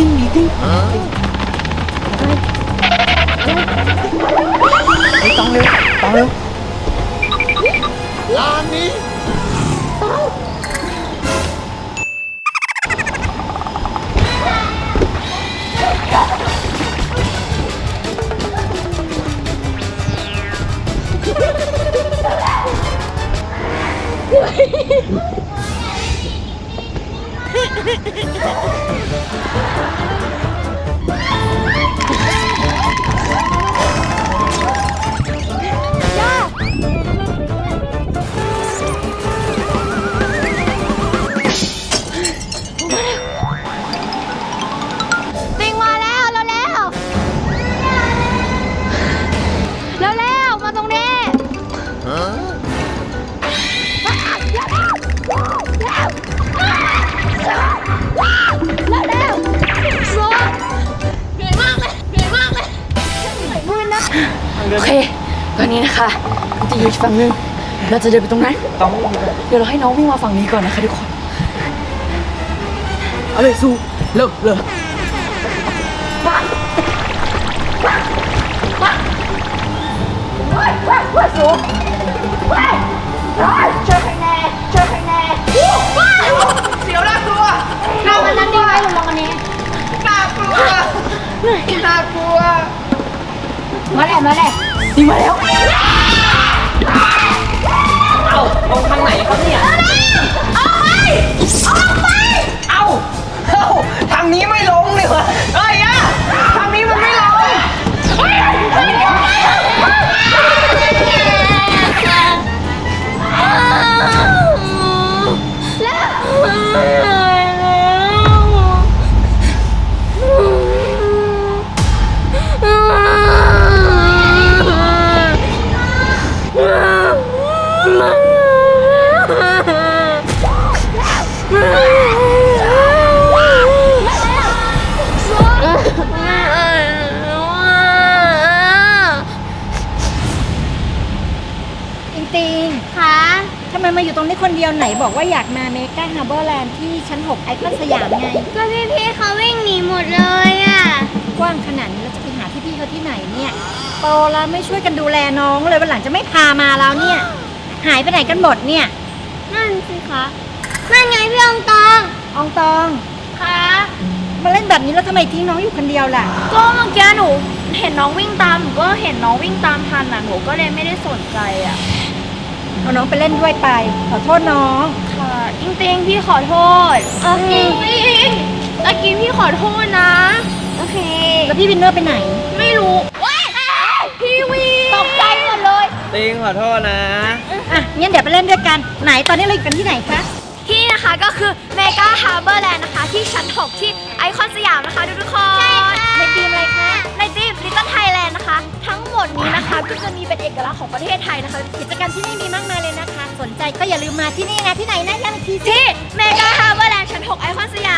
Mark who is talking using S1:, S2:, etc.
S1: ติ้งมีติ้งไอ้ยต้อ งเร็วต้องเร็ว
S2: ร้านนี้
S3: ติงมาแล้วเร็วเร็วเร็วเร็วมาตรงนี้
S2: ฮะ
S3: เร็ โอเค
S4: ตอนนี้นะคะจะอยู่อีกฝั่งหนึงเราจะเดินไปตรงนั้น
S1: ต้อง
S4: เดี๋ยวเราให้น้องวิ่งมาฝั่งนี้ก่อนนะคะทุกคน
S1: เอาเลยสู้เริ่มเริ่ม
S3: ลองอันนั้นดีไหมหรือลองอันนี้
S4: น่ากลัว
S3: มาเลย มาแล้
S4: วมาแล้
S1: ทีมาแล้ว
S5: ติงติง
S3: ค่ะ
S5: ทำไมมาอยู่ตรงนี้คนเดียวไหนบอกว่าอยากมาเมกาฮาร์เบอร์แลนด์ที่ชั้น 6 ไอคอนสยามไง
S3: ก็พี่พี่ๆเขาวิ่งหนีหมดเลยอะ
S5: กว้างขนาดนี้เราจะไปหาพี่ๆเขาที่ไหนเนี่ย โตแล้วไม่ช่วยกันดูแลน้องเลยวันหลังจะไม่พามาแล้วเนี่ย หายไปไหนกันหมดเนี่ย
S3: นั่นสิคะนั่นไงพี่องตอง
S5: อองตอง
S3: คะ
S5: มาเล่นแบบนี้แล้วทำไมทิ้งน้องอยู่คนเดียวล่ะ
S6: ก็เมื่อกี้หนูเห็นน้องวิ่งตามหนูก็เห็นน้องวิ่งตามทันอะหนูก็เลยไม่ได้สนใจอะ
S5: เอาน้องไปเล่นด้วยไป ขอโทษน้อง
S6: ค่ะอิงเตงพี่ขอโทษ
S3: โอเค
S6: อิงตะกี้พี่ขอโทษนะ
S3: โอเค
S5: แล้วพี่วินเนอร์ไปไหน
S6: ไม่รู้ว้ายพี่วี
S3: ตกใจหมดเลย
S1: ติงขอโทษนะ
S5: อะงั้นเดี๋ยวไปเล่นด้วยกัน ไหนตอนนี้เราอยู่กันที่ไหนคะ
S6: ที่นะคะก็คือเมกาฮาร์เบอร์แลนด์นะคะ ที่ชั้น 6 ที่ไอคอนสยามนะคะทุกๆคน
S3: ใช่ค่ะ
S5: ในทีมอะไรคะ
S6: ในทีมลิตเติ้ลไทยแลนด์นะคะ ทั้งหมดนี้นะคะก็จะมีเป็นเอกลักษณ์ของประเทศไทยนะคะ
S5: กิจกรรมที่นี่มีมากมายเลยนะคะ สนใจก็อย่าลืมมาที่นี่ไงที่ไหนนะย้ำอีกทีสิ
S6: ที่เมกาฮาร์เบอร์แลนด์ชั้น 6 ไอคอนสย